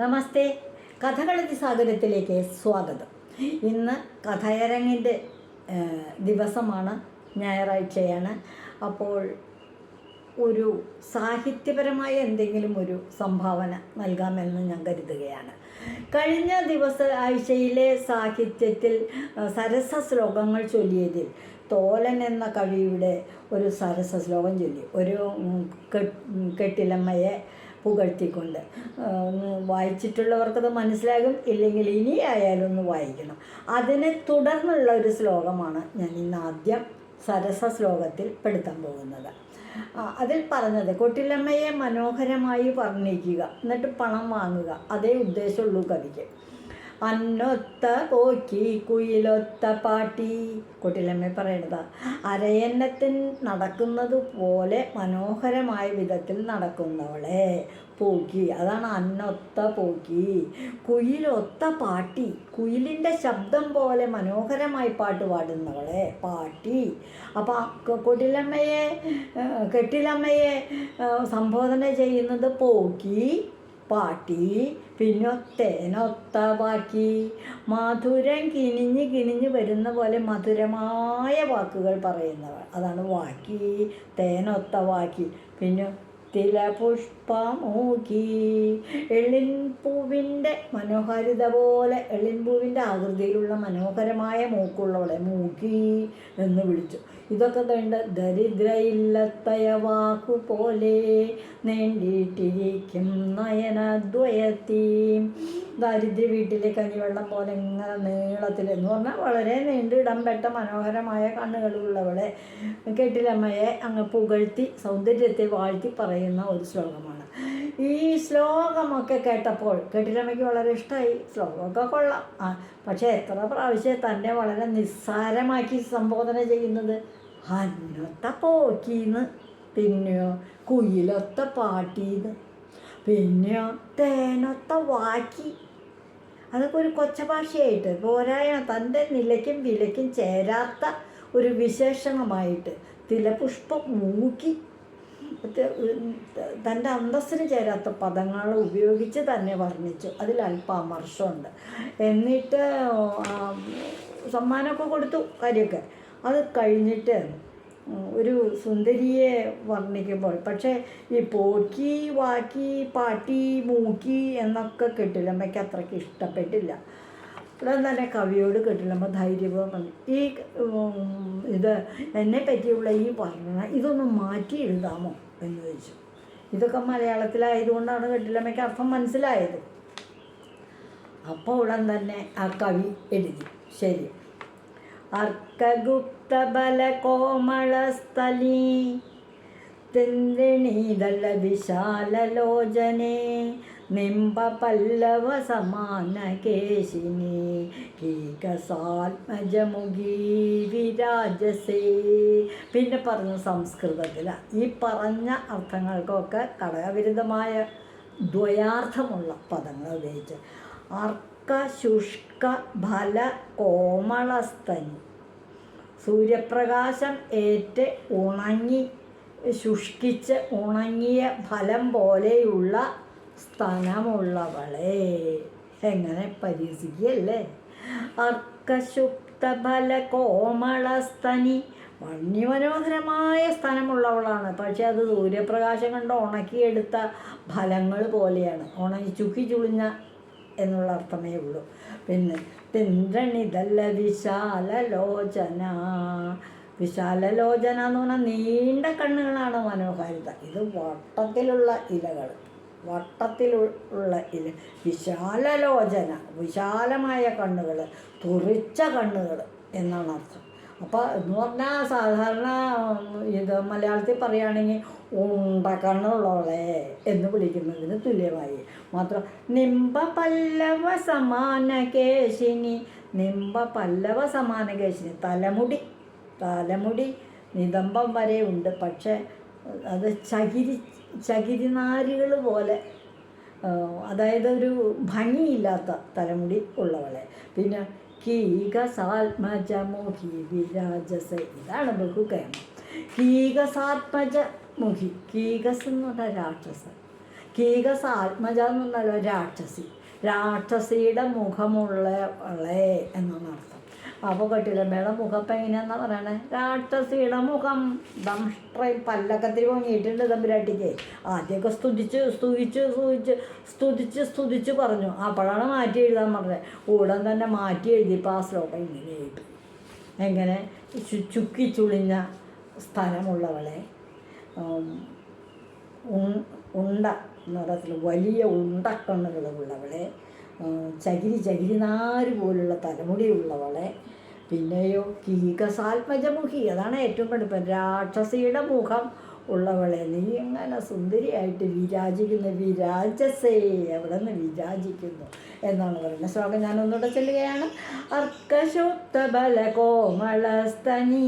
നമസ്തേ. കഥകളി സാഗരത്തിലേക്ക് സ്വാഗതം. ഇന്ന് കഥയരങ്ങിന്റെ ദിവസമാണ് ഞായറാഴ്ചയാണ്. അപ്പോൾ ഒരു സാഹിത്യപരമായ എന്തെങ്കിലും ഒരു സംഭാവന നൽകാമെന്ന് ഞാൻ കരുതുകയാണ്. കഴിഞ്ഞ ദിവസ ആഴ്ചയിലെ സാഹിത്യത്തിൽ സരസ ശ്ലോകങ്ങൾ ചൊല്ലിയതിൽ തോലൻ എന്ന കവിയുടെ ഒരു സരസ ശ്ലോകം ചൊല്ലി. ഒരു കെട്ടിലമ്മയെ പുകഴ്ത്തിക്കൊണ്ട്. വായിച്ചിട്ടുള്ളവർക്കത് മനസ്സിലാകും ഇല്ലെങ്കിൽ ഇനി ആയാലും ഒന്ന് വായിക്കണം. അതിനെ തുടർന്നുള്ള ഒരു ശ്ലോകമാണ് ഞാൻ ഇന്ന് ആദ്യം സരസ ശ്ലോകത്തിൽ പെടുത്താൻ പോകുന്നത്. അതിൽ പറഞ്ഞത് കൊട്ടിലമ്മയെ മനോഹരമായി വർണിക്കുക എന്നിട്ട് പണം വാങ്ങുക അതേ ഉദ്ദേശമുള്ളൂ കവിക്ക്. അന്നൊത്ത പോക്കി കുയിലൊത്ത പാട്ടി. കുട്ടിലമ്മ പറയണതാ അരയന്നത്തിൻ നടക്കുന്നത് പോലെ മനോഹരമായ വിധത്തിൽ നടക്കുന്നവളെ പോക്കി. അതാണ് അന്നൊത്ത പോക്കി. കുയിലൊത്ത പാട്ടി കുയിലിന്റെ ശബ്ദം പോലെ മനോഹരമായി പാട്ട് പാടുന്നവളെ പാട്ടി. അപ്പോൾ കുട്ടിലമ്മയെ കെട്ടിലമ്മയെ സംബോധന ചെയ്യുന്നത് പോക്കി. പാട്ടി പിന്നൊത്തേനൊത്ത ബാക്കി മധുരം കിണിഞ്ഞ് കിണിഞ്ഞ് വരുന്ന പോലെ മധുരമായ വാക്കുകൾ പറയുന്നവർ. അതാണ് വാക്കി തേനൊത്ത വാക്കി പിന്നെ തില പുഷ്പമൂക്കി എളിൻപൂവിന്റെ മനോഹാരിത പോലെ എളിൻപൂവിന്റെ ആകൃതിയിലുള്ള മനോഹരമായ മൂക്കുള്ളവളെ മൂക്കി എന്ന് വിളിച്ചു. ഇതൊക്കെ വേണ്ട ദരിദ്രയില്ലത്തയവാക്കു പോലെ നീണ്ടിട്ടിരിക്കും നയനദ്വയത്തി. ദാരിദ്ര്യ വീട്ടിലെ കഞ്ഞിവെള്ളം പോലെ ഇങ്ങനെ നീളത്തിൽ എന്ന് പറഞ്ഞാൽ വളരെ നീണ്ടിടം പെട്ട മനോഹരമായ കണ്ണുകളുള്ളവളെ കെട്ടിലമ്മയെ അങ്ങ് പുകഴ്ത്തി സൗന്ദര്യത്തെ വാഴ്ത്തി പറയുന്ന ഒരു ശ്ലോകമാണ്. ഈ ശ്ലോകമൊക്കെ കേട്ടപ്പോൾ കെട്ടിലമ്മയ്ക്ക് വളരെ ഇഷ്ടമായി ശ്ലോകമൊക്കെ കൊള്ളാം. പക്ഷേ എത്ര പ്രാവശ്യം തന്നെ വളരെ നിസ്സാരമാക്കി സംബോധന ചെയ്യുന്നത്? അന്നൊത്ത പോക്കീന്ന് പിന്നെയോ കുയിലൊത്ത പാട്ടീന്ന് പിന്നെയോ തേനൊത്ത വാക്കി അതൊക്കെ ഒരു കൊച്ച ഭാഷയായിട്ട് പോരായ തന്റെ നിലയ്ക്കും വിലയ്ക്കും ചേരാത്ത ഒരു വിശേഷണമായിട്ട് തിലപുഷ്പം മൂക്കി തന്റെ അന്തസ്സിന് ചേരാത്ത പദങ്ങൾ ഉപയോഗിച്ച് തന്നെ വർണിച്ചു അതിൽ അല്പം അമർഷമുണ്ട് എന്നിട്ട് സമ്മാനമൊക്കെ കൊടുത്തു കാര്യമൊക്കെ അത് കഴിഞ്ഞിട്ട് ഒരു സുന്ദരിയെ വർണിക്കുമ്പോൾ പക്ഷേ ഈ പോക്കി വാക്കി പാട്ടി മൂക്കി എന്നൊക്കെ കെട്ടിലമ്മയ്ക്ക് അത്രയ്ക്ക് ഇഷ്ടപ്പെട്ടില്ല. ഉടൻ തന്നെ കവിയോട് കെട്ടിലമ്മ ധൈര്യപൂർവം ഈ ഇത് എന്നെ പറ്റിയുള്ള ഈ വർണന ഇതൊന്ന് മാറ്റി എഴുതാമോ? എന്ന് ചോദിച്ചു. ഇതൊക്കെ മലയാളത്തിലായതുകൊണ്ടാണ് കെട്ടിലമ്മയ്ക്ക് അർത്ഥം മനസ്സിലായത്. അപ്പോൾ ഉടൻ തന്നെ ആ കവി എഴുതി. ശരി. അർക്കഗുപ്തബല കോമളസ്ഥലി തെന്തിണീതല വിശാലലോചനെ നിംബ പല്ലവ സമാന കേശിനി കീകസാത്മജമുഖീ വിരാജസേ. പിന്നെ പറഞ്ഞ സംസ്കൃതത്തിലാണ് ഈ പറഞ്ഞ അർത്ഥങ്ങൾക്കൊക്കെ കടകവിരുദ്ധമായ ദ്വയാർത്ഥമുള്ള പദങ്ങൾ ഉപയോഗിച്ച് അർക്ക ശുഷ്ക ഫല കോമളസ്തനി സൂര്യപ്രകാശം ഏറ്റ് ഉണങ്ങി ശുഷ്കിച്ച് ഉണങ്ങിയ ഫലം പോലെയുള്ള സ്ഥലമുള്ളവളെ എങ്ങനെ പരിഹസിക്കുകയല്ലേ? അർക്കശുക്തഫല കോമളസ്തനി വന്യമനോഹരമായ സ്ഥലമുള്ളവളാണ് പക്ഷെ അത് സൂര്യപ്രകാശം കണ്ട് ഉണക്കിയെടുത്ത ഫലങ്ങൾ പോലെയാണ്. ഉണങ്ങി ചുക്കി ചുളിഞ്ഞ എന്നുള്ള അർത്ഥമേ ഉള്ളൂ. പിന്നെ തിന്ദ്രണിതല്ല വിശാലലോചന. വിശാലലോചന എന്ന് പറഞ്ഞാൽ നീണ്ട കണ്ണുകളാണ് മനോഹാരിത. ഇത് വട്ടത്തിലുള്ള ഇലകൾ. വട്ടത്തിലുള്ള ഇല. വിശാലലോചന. വിശാലമായ കണ്ണുകൾ. തുറിച്ച കണ്ണുകൾ എന്നാണ് അർത്ഥം. അപ്പോൾ എന്ന് പറഞ്ഞാൽ സാധാരണ ഇത് മലയാളത്തിൽ പറയുകയാണെങ്കിൽ ഉണ്ട കണ്ണുള്ളവളെ എന്ന് വിളിക്കുന്നതിന് തുല്യമായി. മാത്രം നിമ്പ പല്ലവ സമാന കേശിനി നിമ്പ പല്ലവ സമാന കേശിനി തലമുടി തലമുടി നിതംബം വരെ ഉണ്ട്. പക്ഷേ അത് ചകിരി ചകിരിനാരുകൾ പോലെ അതായത് ഒരു ഭംഗിയില്ലാത്ത തലമുടി ഉള്ളവളെ. പിന്നെ കീകസാത്മജമുഖി വിരാജസ ഇതാണ് ബഹുകയം കീകസാത്മജ മുഖി കീകസ് എന്ന് പറഞ്ഞ രാക്ഷസ. കീകസ ആത്മജ എന്ന് പറഞ്ഞാൽ രാക്ഷസി. രാക്ഷസിയുടെ മുഖമുള്ളവളെ എന്നാണ് അർത്ഥം. അപ്പോൾ മുഖം മുഖപ്പ എങ്ങനെയാണെന്നാ പറയണേ? രാക്ഷസിയുടെ മുഖം. ദംഷ്ട്രയും പല്ലൊക്കെ തിരി പൊങ്ങിയിട്ടുണ്ട് തമ്പുരാട്ടിക്ക്. ആദ്യമൊക്കെ സ്തുതിച്ച് സ്തുതിച്ച് സ്തുതിച്ച് സ്തുതിച്ച് സ്തുതിച്ച് പറഞ്ഞു. അപ്പോഴാണ് മാറ്റി എഴുതാൻ പറഞ്ഞത്. ഉടൻ തന്നെ മാറ്റി എഴുതിയപ്പോൾ ആ ശ്ലോകം ഇങ്ങനെ എഴുതി. എങ്ങനെ? ചുക്കി ചുളിഞ്ഞ സ്ഥലമുള്ളവളെ. ഉണ്ട നിറത്തിൽ വലിയ ഉണ്ടക്കണ്ണുകളുള്ളവളെ ചകിരി ചകിരി നാര് പോലുള്ള തലമുടിയുള്ളവളെ പിന്നെയോ കീകസാത്മജമുഖി അതാണ് ഏറ്റവും പഠിപ്പം. രാക്ഷസിയുടെ മുഖം ഉള്ളവളെ നീ എങ്ങനെ സുന്ദരിയായിട്ട് വിരാജിക്കുന്ന വിരാജസേ എവിടെ നിന്ന് വിരാജിക്കുന്നു എന്നാണ് പറയുന്നത്. ശ്ലോകം ഞാൻ ഒന്നുകൂടെ ചെല്ലുകയാണ്. അർക്കശുദ്ധ ബല കോമളസ്തനീ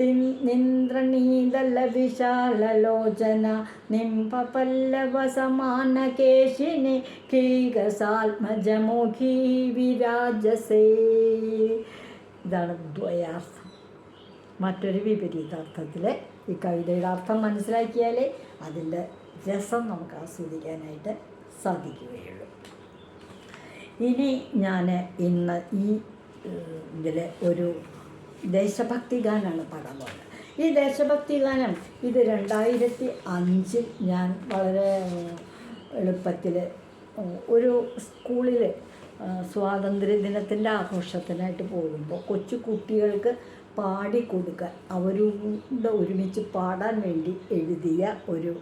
നിന്ദ്രണീതല വിശാലലോചന നിംപ പല്ലവ സമാന കേശിനി കീകസാത്മജമുഖി വിരാജസേ ഇതാണ് ദ്വയാർത്ഥം. മറ്റൊരു വിപരീതാർത്ഥത്തിൽ ഈ കവിതയുടെ അർത്ഥം മനസ്സിലാക്കിയാലേ അതിന്റെ രസം നമുക്ക് ആസ്വദിക്കാനായിട്ട് സാധിക്കുകയുള്ളൂ. ഇനി ഞാൻ ഇന്ന് ഈ ഇതിൽ ഒരു ദേശഭക്തി ഗാനമാണ് പാടാൻ പോകുന്നത് ഈ ദേശഭക്തി ഗാനം ഇത് രണ്ടായിരത്തി അഞ്ചിൽ ഞാൻ വളരെ എളുപ്പത്തിൽ ഒരു സ്കൂളിൽ സ്വാതന്ത്ര്യ ആഘോഷത്തിനായിട്ട് പോകുമ്പോൾ കൊച്ചു കുട്ടികൾക്ക് പാടി കൊടുക്കാൻ അവരുടെ ഒരുമിച്ച് പാടാൻ വേണ്ടി എഴുതിയ ഒരു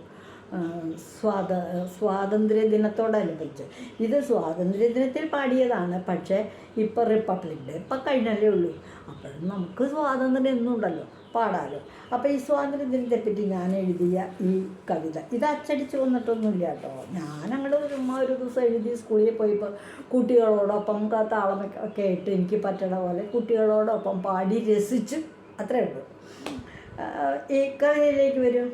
സ്വാത സ്വാതന്ത്ര്യ ദിനത്തോടനുബന്ധിച്ച് ഇത് സ്വാതന്ത്ര്യ ദിനത്തിൽ പാടിയതാണ്. പക്ഷേ ഇപ്പോൾ റിപ്പബ്ലിക് ഡേ ഇപ്പം കഴിഞ്ഞല്ലേ ഉള്ളൂ. അപ്പോഴും നമുക്ക് സ്വാതന്ത്ര്യം എന്നും ഉണ്ടല്ലോ പാടാലോ. അപ്പോൾ ഈ സ്വാതന്ത്ര്യ ദിനത്തെപ്പറ്റി ഞാൻ എഴുതിയ ഈ കവിത ഇത് അച്ചടിച്ച് വന്നിട്ടൊന്നുമില്ല കേട്ടോ. ഞാൻ അങ്ങോട്ട് ചുമ്മാ ഒരു ദിവസം എഴുതി സ്കൂളിൽ പോയപ്പോൾ കുട്ടികളോടൊപ്പം താളം താളമൊക്കെ ഇട്ട് എനിക്ക് പറ്റണ പോലെ കുട്ടികളോടൊപ്പം പാടി രസിച്ച്. അത്രേ ഉള്ളൂ. ഈ കവിതയിലേക്ക് വരും.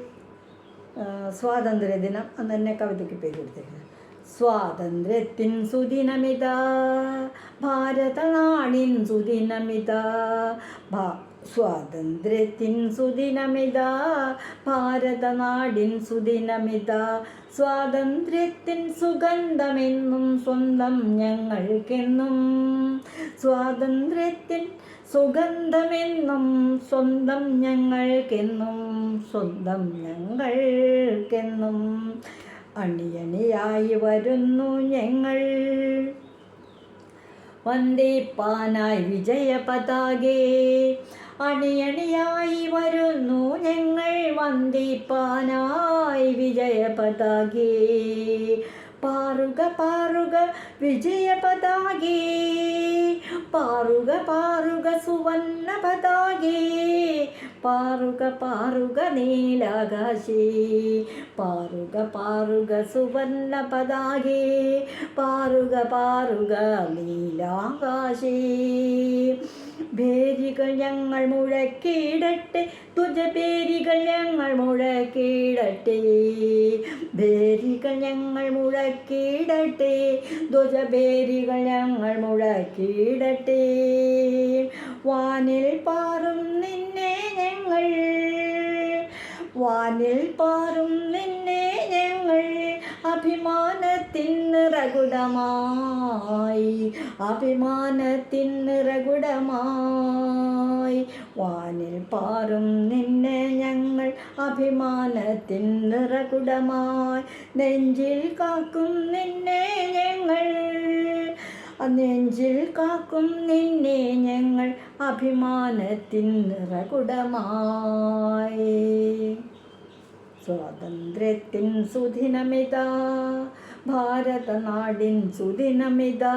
സ്വാതന്ത്ര്യദിനം അന്ന് തന്നെ കവിതയ്ക്ക് പേര് കൊടുത്തിരിക്കുന്നത് സ്വാതന്ത്ര്യത്തിൻ സുദിനമിത ഭാരതനാടിൻ സുദിനമിത സ്വാതന്ത്ര്യത്തിൻ സുദിനമിത ഭാരതനാടിൻ സുദിനമിത. സ്വാതന്ത്ര്യത്തിൻ സുഗന്ധമെന്നും സ്വന്തം ഞങ്ങൾക്കെന്നും. സ്വാതന്ത്ര്യത്തിൻ സുഗന്ധമെന്നും സ്വന്തം ഞങ്ങൾക്കെന്നും സ്വന്തം ഞങ്ങൾക്കെന്നും. അണിയണിയായി വരുന്നു ഞങ്ങൾ. വന്ദിപ്പാനായി വിജയ പതാകെ അണിയണിയായി വരുന്നു ഞങ്ങൾ വന്ദിപ്പാനായി വിജയപതാകേ. പാറുക പാറുക വിജയപതാകേ. പാറുക പാറുക സുവർണ പതാകേ. പാറുക പാറുക നീലാകാശേ. പാറുക പാറുക സുവർണ പതാകേ. പാറുക പാറുക നീലാകാശേ. ഭേരികൾ ഞങ്ങൾ മുഴക്കിയിടട്ടെ തുജപേരികൾ ഞങ്ങൾ മുഴക്കിയിടട്ടെ ഭേരികൾ ഞങ്ങൾ മുഴക്കിയിടട്ടെ ധ്വജഭേരികൾ ഞങ്ങൾ മുഴക്കിയിടട്ടെ വാനിൽ പാറും നിന്നെ ഞങ്ങൾ. വാനിൽ പാറും നിന്നെ ഞങ്ങൾ. അഭിമാനത്തിൻ നിറകുടമായി അഭിമാനത്തിൻ നിറകുടമായി. വാനിൽ പാറും നിന്നെ ഞങ്ങൾ അഭിമാനത്തിൻ നിറകുടമായി. നെഞ്ചിൽ കാക്കും നിന്നെ ഞങ്ങൾ നെഞ്ചിൽ കാക്കും നിന്നെ ഞങ്ങൾ അഭിമാനത്തിൻ നിറകുടമായി. സ്വാതന്ത്ര്യത്തിൻ സുദിനമിതാ ഭാരതനാടിൻ സുദിനമിതാ.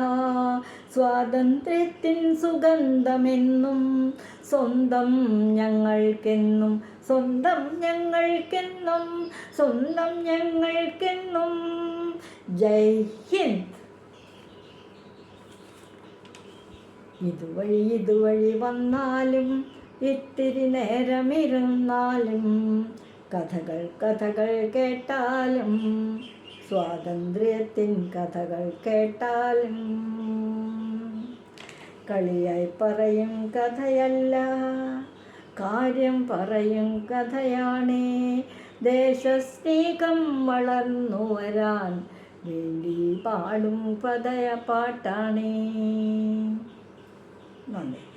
സ്വാതന്ത്ര്യത്തിൻ സുഗന്ധമെന്നും സ്വന്തം ഞങ്ങൾക്കെന്നും സ്വന്തം ഞങ്ങൾക്കെന്നും സ്വന്തം ഞങ്ങൾക്കെന്നും. ജയ് ഹിന്ദ്. ഇതുവഴി ഇതുവഴി വന്നാലും ഇത്തിരി നേരമിരുന്നാലും കഥകൾ കഥകൾ കേട്ടാലും സ്വാതന്ത്ര്യത്തിൻ കഥകൾ കേട്ടാലും കളിയായി പറയും കഥയല്ല കാര്യം പറയും കഥയാണേ. ദേശസ്നേഹം വളർന്നു വരാൻ വേണ്ടി പാടും പതയ പാട്ടാണേ. നന്ദി.